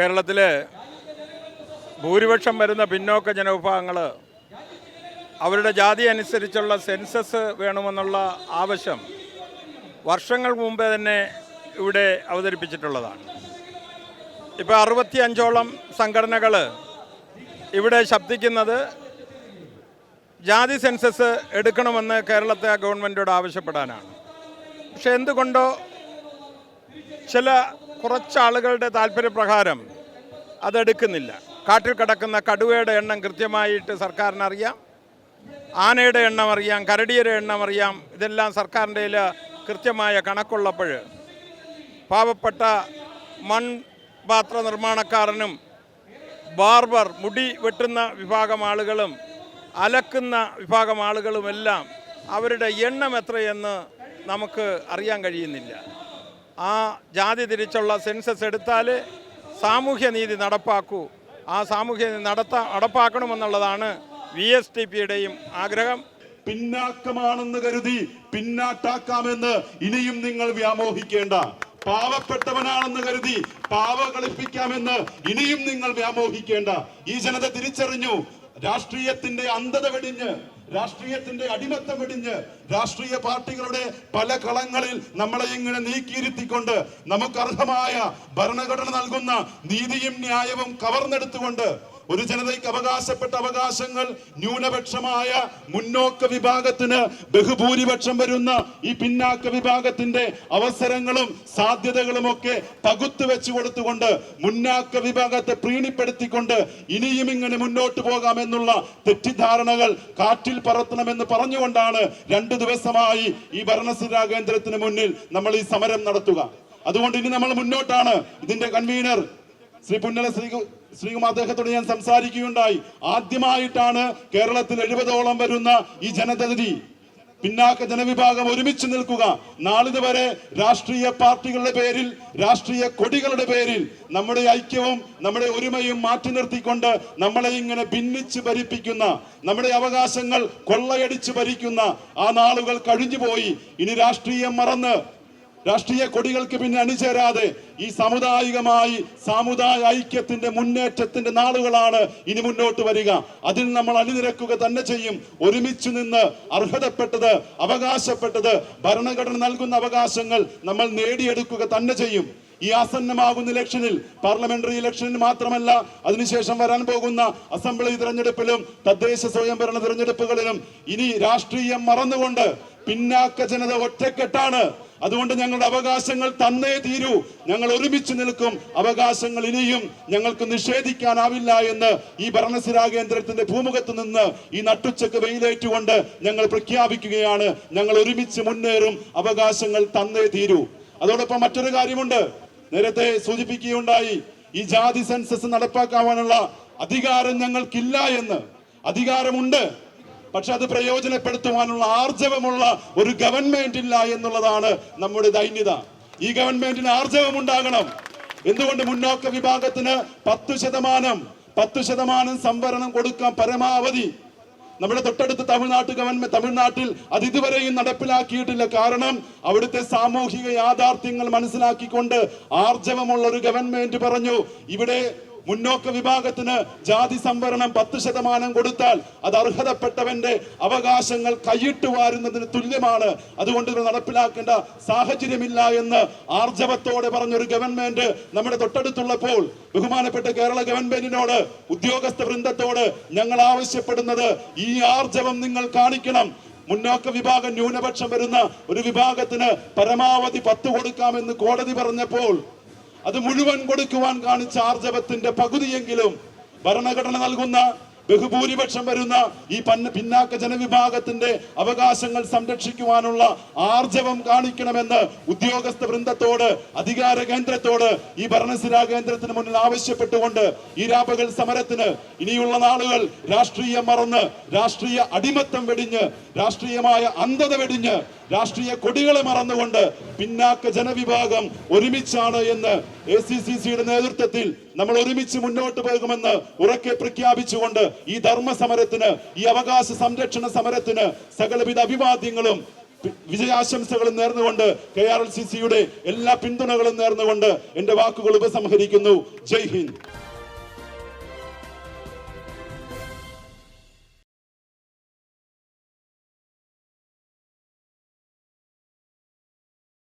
കേരളത്തിലെ ഭൂരിപക്ഷം വരുന്ന പിന്നോക്ക ജനവിഭാഗങ്ങൾ അവരുടെ ജാതി അനുസരിച്ചുള്ള സെൻസസ് വേണമെന്നുള്ള ആവശ്യം വർഷങ്ങൾ മുമ്പേ തന്നെ ഇവിടെ അവതരിപ്പിച്ചിട്ടുള്ളതാണ്. ഇപ്പോൾ അറുപത്തി അഞ്ചോളം സംഘടനകൾ ഇവിടെ ശബ്ദിക്കുന്നത് ജാതി സെൻസസ് എടുക്കണമെന്ന് കേരളത്തെ ഗവൺമെന്റോട് ആവശ്യപ്പെടാനാണ്. പക്ഷെ എന്തുകൊണ്ടോ ചില കുറച്ചാളുകളുടെ താല്പര്യപ്രകാരം അതെടുക്കുന്നില്ല. കാട്ടിൽ കിടക്കുന്ന കടുവയുടെ എണ്ണം കൃത്യമായിട്ട് സർക്കാരിന് അറിയാം ആനയുടെ എണ്ണം അറിയാം കരടിയുടെ എണ്ണം അറിയാം. ഇതെല്ലാം സർക്കാരിന്റെ കൃത്യമായ കണക്കുള്ളപ്പോൾ പാവപ്പെട്ട മൺപാത്ര നിർമ്മാണക്കാരനും ബാർബർ മുടി വെട്ടുന്ന വിഭാഗം ആളുകളും അലക്കുന്ന വിഭാഗം ആളുകളുമെല്ലാം അവരുടെ എണ്ണം എത്രയെന്ന് നമുക്ക് അറിയാൻ കഴിയുന്നില്ല. ആ ജാതി തിരിച്ചുള്ള സെൻസസ് എടുത്താൽ സാമൂഹ്യ നീതി നടപ്പാക്കൂ. ആ സാമൂഹ്യ നടത്ത നടത്താ നടപ്പാക്കണമെന്നുള്ളതാണ് വി എസ് ടി പിയുടെയും ആഗ്രഹം. പിന്നാക്കമാണെന്ന് കരുതി പിന്നാട്ടാക്കാമെന്ന് ഇനിയും നിങ്ങൾ വ്യാമോഹിക്കേണ്ട. പാവപ്പെട്ടവനാണെന്ന് കരുതി പാവ കളിപ്പിക്കാമെന്ന് ഇനിയും നിങ്ങൾ വ്യാമോഹിക്കേണ്ട. ഈ ജനത തിരിച്ചറിഞ്ഞു. രാഷ്ട്രീയത്തിന്റെ അന്ധത വെടിഞ്ഞ് രാഷ്ട്രീയത്തിന്റെ അടിമത്തം വെടിഞ്ഞ് രാഷ്ട്രീയ പാർട്ടികളുടെ പല കളങ്ങളിൽ നമ്മളെ ഇങ്ങനെ നീക്കിയിരുത്തിക്കൊണ്ട് നമുക്ക് അർഹമായ ഭരണഘടന നൽകുന്ന നീതിയും ന്യായവും കവർന്നെടുത്തുകൊണ്ട് ഒരു ജനതയ്ക്ക് അവകാശപ്പെട്ട അവകാശങ്ങൾ ന്യൂനപക്ഷമായ മുന്നോക്ക വിഭാഗത്തിന് ബഹുഭൂരിപക്ഷം വരുന്ന ഈ പിന്നാക്ക വിഭാഗത്തിന്റെ അവസരങ്ങളും സാധ്യതകളും ഒക്കെ പകുത്തു വെച്ചു കൊടുത്തുകൊണ്ട് മുന്നാക്ക വിഭാഗത്തെ പ്രീണിപ്പെടുത്തിക്കൊണ്ട് ഇനിയും ഇങ്ങനെ മുന്നോട്ട് പോകാമെന്നുള്ള തെറ്റിദ്ധാരണകൾ കാറ്റിൽ പറത്തണമെന്ന് പറഞ്ഞുകൊണ്ടാണ് രണ്ടു ദിവസമായി ഈ ഭരണസിരാ കേന്ദ്രത്തിന് മുന്നിൽ നമ്മൾ ഈ സമരം നടത്തുക. അതുകൊണ്ട് ഇനി നമ്മൾ മുന്നോട്ടാണ്. ഇതിന്റെ കൺവീനർ ശ്രീ പുന്നല ശ്രീ ശ്രീകുമാർ അദ്ദേഹത്തോട് ഞാൻ സംസാരിക്കുകയുണ്ടായി. ആദ്യമായിട്ടാണ് കേരളത്തിൽ എഴുപതോളം വരുന്ന ഈ ജനതതി പിന്നാക്ക ജനവിഭാഗം ഒരുമിച്ച് നിൽക്കുക. നാളിതുവരെ രാഷ്ട്രീയ പാർട്ടികളുടെ പേരിൽ രാഷ്ട്രീയ കൊടികളുടെ പേരിൽ നമ്മുടെ ഐക്യവും നമ്മുടെ ഒരുമയും മാറ്റി നിർത്തിക്കൊണ്ട് നമ്മളെ ഇങ്ങനെ ഭിന്നിച്ച് ഭരിപ്പിക്കുന്ന നമ്മുടെ അവകാശങ്ങൾ കൊള്ളയടിച്ച് ഭരിക്കുന്ന ആ നാളുകൾ കഴിഞ്ഞുപോയി. ഇനി രാഷ്ട്രീയം മറന്ന് രാഷ്ട്രീയ കൊടികൾക്ക് പിന്നെ അണിചേരാതെ ഈ സാമുദായികമായി സാമുദായ ഐക്യത്തിന്റെ മുന്നേറ്റത്തിന്റെ നാളുകളാണ് ഇനി മുന്നോട്ട് വരിക. അതിന് നമ്മൾ അണിനിരക്കുക തന്നെ ചെയ്യും. ഒരുമിച്ച് നിന്ന് അർഹതപ്പെട്ടത് അവകാശപ്പെട്ടത് ഭരണഘടന നൽകുന്ന അവകാശങ്ങൾ നമ്മൾ നേടിയെടുക്കുക തന്നെ ചെയ്യും. ഈ ആസന്നമാകുന്ന ഇലക്ഷനിൽ പാർലമെന്ററി ഇലക്ഷനിൽ മാത്രമല്ല അതിനുശേഷം വരാൻ പോകുന്ന അസംബ്ലി തിരഞ്ഞെടുപ്പിലും തദ്ദേശ സ്വയംഭരണ തിരഞ്ഞെടുപ്പുകളിലും ഇനി രാഷ്ട്രീയം മറന്നുകൊണ്ട് പിന്നാക്ക ജനത ഒറ്റക്കെട്ടാണ്. അതുകൊണ്ട് ഞങ്ങളുടെ അവകാശങ്ങൾ തന്നേ തീരൂ. ഞങ്ങൾ ഒരുമിച്ച് നിൽക്കും. അവകാശങ്ങൾ ഇനിയും ഞങ്ങൾക്ക് നിഷേധിക്കാനാവില്ല എന്ന് ഈ ഭരണസിരാ കേന്ദ്രത്തിന്റെ ഭൂമുഖത്ത് നിന്ന് ഈ നട്ടുച്ചക്ക് വെയിലേറ്റുകൊണ്ട് ഞങ്ങൾ പ്രഖ്യാപിക്കുകയാണ്. ഞങ്ങൾ ഒരുമിച്ച് മുന്നേറും. അവകാശങ്ങൾ തന്നേ തീരൂ. അതോടൊപ്പം മറ്റൊരു കാര്യമുണ്ട്. നേരത്തെ സൂചിപ്പിക്കുകയുണ്ടായി ഈ ജാതി സെൻസസ് നടപ്പാക്കാനുള്ള അധികാരം ഞങ്ങൾക്കില്ല എന്ന്. അധികാരമുണ്ട്. പക്ഷെ അത് പ്രയോജനപ്പെടുത്തുവാനുള്ള ആർജവമുള്ള ഒരു ഗവൺമെന്റ് ഇല്ല എന്നുള്ളതാണ് നമ്മുടെ ദൈന്യത. ഈ ഗവൺമെന്റിന് ആർജവം ഉണ്ടാകണം എന്തുകൊണ്ട് മുന്നോക്ക വിഭാഗത്തിന് പത്ത് ശതമാനം പത്ത് ശതമാനം സംവരണം കൊടുക്കാൻ പരമാവധി? നമ്മുടെ തൊട്ടടുത്ത തമിഴ്നാട്ട് ഗവൺമെന്റ് തമിഴ്നാട്ടിൽ അത് ഇതുവരെയും നടപ്പിലാക്കിയിട്ടില്ല. കാരണം അവിടുത്തെ സാമൂഹിക യാഥാർത്ഥ്യങ്ങൾ മനസ്സിലാക്കിക്കൊണ്ട് ആർജവമുള്ള ഒരു ഗവൺമെന്റ് പറഞ്ഞു ഇവിടെ മുന്നോക്ക വിഭാഗത്തിന് ജാതി സംവരണം പത്ത് ശതമാനം കൊടുത്താൽ അത് അർഹതപ്പെട്ടവന്റെ അവകാശങ്ങൾ കൈയിട്ട് വാരുന്നതിന് തുല്യമാണ്. അതുകൊണ്ട് ഇത് നടപ്പിലാക്കേണ്ട സാഹചര്യമില്ല എന്ന് ആർജവത്തോടെ പറഞ്ഞൊരു ഗവൺമെന്റ് നമ്മുടെ തൊട്ടടുത്തുള്ളപ്പോൾ ബഹുമാനപ്പെട്ട കേരള ഗവൺമെന്റിനോട് ഉദ്യോഗസ്ഥ വൃന്ദത്തോട് ഞങ്ങൾ ആവശ്യപ്പെടുന്നത് ഈ ആർജവം നിങ്ങൾ കാണിക്കണം. മുന്നോക്ക വിഭാഗം ന്യൂനപക്ഷം വരുന്ന ഒരു വിഭാഗത്തിന് പരമാവധി പത്ത് കൊടുക്കാമെന്ന് കോടതി പറഞ്ഞപ്പോൾ അത് മുഴുവൻ കൊടുക്കുവാൻ കാണിച്ച ആർജവത്തിന്റെ പകുതിയെങ്കിലും ഭരണഘടന നൽകുന്ന ബഹുഭൂരിപക്ഷം വരുന്ന ഈ പന്ന പിന്നാക്ക ജനവിഭാഗത്തിന്റെ അവകാശങ്ങൾ സംരക്ഷിക്കുവാനുള്ള ആർജവം കാണിക്കണമെന്ന് ഉദ്യോഗസ്ഥ വൃന്ദത്തോട് അധികാര കേന്ദ്രത്തോട് ഈ ഭരണസിരാ കേന്ദ്രത്തിന് മുന്നിൽ ആവശ്യപ്പെട്ടുകൊണ്ട് ഈ രാപകൽ സമരത്തിന് ഇനിയുള്ള നാളുകൾ രാഷ്ട്രീയം മറന്ന് രാഷ്ട്രീയ അടിമത്തം വെടിഞ്ഞ് രാഷ്ട്രീയമായ അന്ധത വെടിഞ്ഞ് രാഷ്ട്രീയ കൊടികളെ മറന്നുകൊണ്ട് പിന്നാക്ക ജനവിഭാഗം ഒരുമിച്ചാണ് എന്ന് എ സി സി സിയുടെ നേതൃത്വത്തിൽ നമ്മൾ ഒരുമിച്ച് മുന്നോട്ട് പോകുമെന്ന് ഉറക്കെ പ്രഖ്യാപിച്ചുകൊണ്ട് ഈ ധർമ്മ സമരത്തിന് ഈ അവകാശ സംരക്ഷണ സമരത്തിന് സകലവിധ അഭിവാദ്യങ്ങളും വിജയാശംസകളും നേർന്നുകൊണ്ട് കെ ആർ എൽ സി സിയുടെ എല്ലാ പിന്തുണകളും നേർന്നുകൊണ്ട് എന്റെ വാക്കുകൾ ഉപസംഹരിക്കുന്നു. ജയ് ഹിന്ദ്.